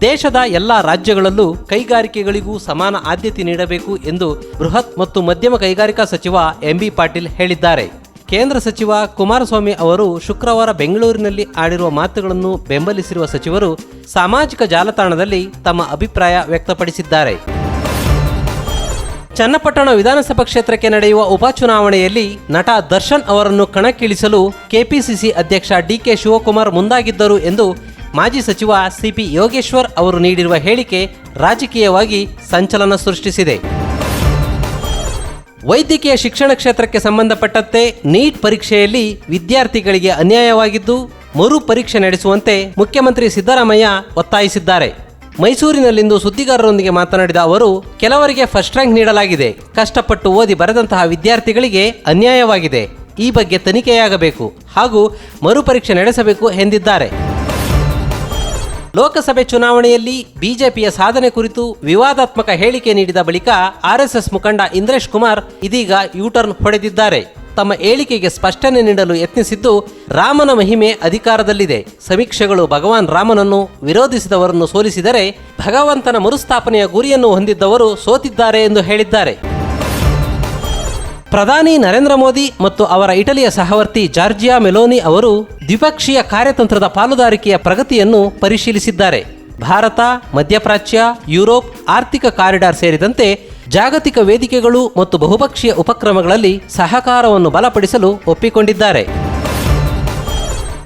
ದೇಶದ ಎಲ್ಲ ರಾಜ್ಯಗಳಲ್ಲೂ ಕೈಗಾರಿಕೆಗಳಿಗೂ ಸಮಾನ ಆದ್ಯತೆ ನೀಡಬೇಕು ಎಂದು ಬೃಹತ್ ಮತ್ತು ಮಧ್ಯಮ ಕೈಗಾರಿಕಾ ಸಚಿವ ಎಂಬಿ ಪಾಟೀಲ್ ಹೇಳಿದ್ದಾರೆ. ಕೇಂದ್ರ ಸಚಿವ ಕುಮಾರಸ್ವಾಮಿ ಅವರು ಶುಕ್ರವಾರ ಬೆಂಗಳೂರಿನಲ್ಲಿ ಆಡಿರುವ ಮಾತುಗಳನ್ನು ಬೆಂಬಲಿಸಿರುವ ಸಚಿವರು ಸಾಮಾಜಿಕ ಜಾಲತಾಣದಲ್ಲಿ ತಮ್ಮ ಅಭಿಪ್ರಾಯ ವ್ಯಕ್ತಪಡಿಸಿದ್ದಾರೆ. ಚನ್ನಪಟ್ಟಣ ವಿಧಾನಸಭಾ ಕ್ಷೇತ್ರಕ್ಕೆ ನಡೆಯುವ ಉಪಚುನಾವಣೆಯಲ್ಲಿ ನಟ ದರ್ಶನ್ ಅವರನ್ನು ಕಣಕ್ಕಿಳಿಸಲು ಕೆಪಿಸಿಸಿ ಅಧ್ಯಕ್ಷ ಡಿಕೆ ಶಿವಕುಮಾರ್ ಮುಂದಾಗಿದ್ದರು ಎಂದು ಮಾಜಿ ಸಚಿವ ಸಿಪಿ ಯೋಗೇಶ್ವರ್ ಅವರು ನೀಡಿರುವ ಹೇಳಿಕೆ ರಾಜಕೀಯವಾಗಿ ಸಂಚಲನ ಸೃಷ್ಟಿಸಿದೆ. ವೈದ್ಯಕೀಯ ಶಿಕ್ಷಣ ಕ್ಷೇತ್ರಕ್ಕೆ ಸಂಬಂಧಪಟ್ಟಂತೆ ನೀಟ್ ಪರೀಕ್ಷೆಯಲ್ಲಿ ವಿದ್ಯಾರ್ಥಿಗಳಿಗೆ ಅನ್ಯಾಯವಾಗಿದ್ದು ಮರು ಪರೀಕ್ಷೆ ನಡೆಸುವಂತೆ ಮುಖ್ಯಮಂತ್ರಿ ಸಿದ್ದರಾಮಯ್ಯ ಒತ್ತಾಯಿಸಿದ್ದಾರೆ. ಮೈಸೂರಿನಲ್ಲಿಂದು ಸುದ್ದಿಗಾರರೊಂದಿಗೆ ಮಾತನಾಡಿದ ಅವರು, ಕೆಲವರಿಗೆ ಫಸ್ಟ್ ರ್ಯಾಂಕ್ ನೀಡಲಾಗಿದೆ. ಕಷ್ಟಪಟ್ಟು ಓದಿ ಬರೆದಂತಹ ವಿದ್ಯಾರ್ಥಿಗಳಿಗೆ ಅನ್ಯಾಯವಾಗಿದೆ. ಈ ಬಗ್ಗೆ ತನಿಖೆಯಾಗಬೇಕು ಹಾಗೂ ಮರುಪರೀಕ್ಷೆ ನಡೆಸಬೇಕು ಎಂದಿದ್ದಾರೆ. ಲೋಕಸಭೆ ಚುನಾವಣೆಯಲ್ಲಿ ಬಿಜೆಪಿಯ ಸಾಧನೆ ಕುರಿತು ವಿವಾದಾತ್ಮಕ ಹೇಳಿಕೆ ನೀಡಿದ ಬಳಿಕ ಆರ್ಎಸ್ಎಸ್ ಮುಖಂಡ ಇಂದ್ರೇಶ್ ಕುಮಾರ್ ಇದೀಗ ಯೂಟರ್ನ್ ಹೊಡೆದಿದ್ದಾರೆ. ತಮ್ಮ ಹೇಳಿಕೆಗೆ ಸ್ಪಷ್ಟನೆ ನೀಡಲು ಯತ್ನಿಸಿದ್ದು ರಾಮನ ಮಹಿಮೆ ಅಧಿಕಾರದಲ್ಲಿದೆ. ಸಮೀಕ್ಷೆಗಳು ಭಗವಾನ್ ರಾಮನನ್ನು ವಿರೋಧಿಸಿದವರನ್ನು ಸೋಲಿಸಿದರೆ ಭಗವಂತನ ಮರುಸ್ಥಾಪನೆಯ ಗುರಿಯನ್ನು ಹೊಂದಿದ್ದವರು ಸೋತಿದ್ದಾರೆ ಎಂದು ಹೇಳಿದ್ದಾರೆ. ಪ್ರಧಾನಿ ನರೇಂದ್ರ ಮೋದಿ ಮತ್ತು ಅವರ ಇಟಲಿಯ ಸಹವರ್ತಿ ಜಾರ್ಜಿಯಾ ಮೆಲೋನಿ ಅವರು ದ್ವಿಪಕ್ಷೀಯ ಕಾರ್ಯತಂತ್ರದ ಪಾಲುದಾರಿಕೆಯ ಪ್ರಗತಿಯನ್ನು ಪರಿಶೀಲಿಸಿದ್ದಾರೆ. ಭಾರತ, ಮಧ್ಯಪ್ರಾಚ್ಯ, ಯುರೋಪ್, ಆರ್ಥಿಕ ಕಾರಿಡಾರ್ ಸೇರಿದಂತೆ ಜಾಗತಿಕ ವೇದಿಕೆಗಳು ಮತ್ತು ಬಹುಪಕ್ಷೀಯ ಉಪಕ್ರಮಗಳಲ್ಲಿ ಸಹಕಾರವನ್ನು ಬಲಪಡಿಸಲು ಒಪ್ಪಿಕೊಂಡಿದ್ದಾರೆ.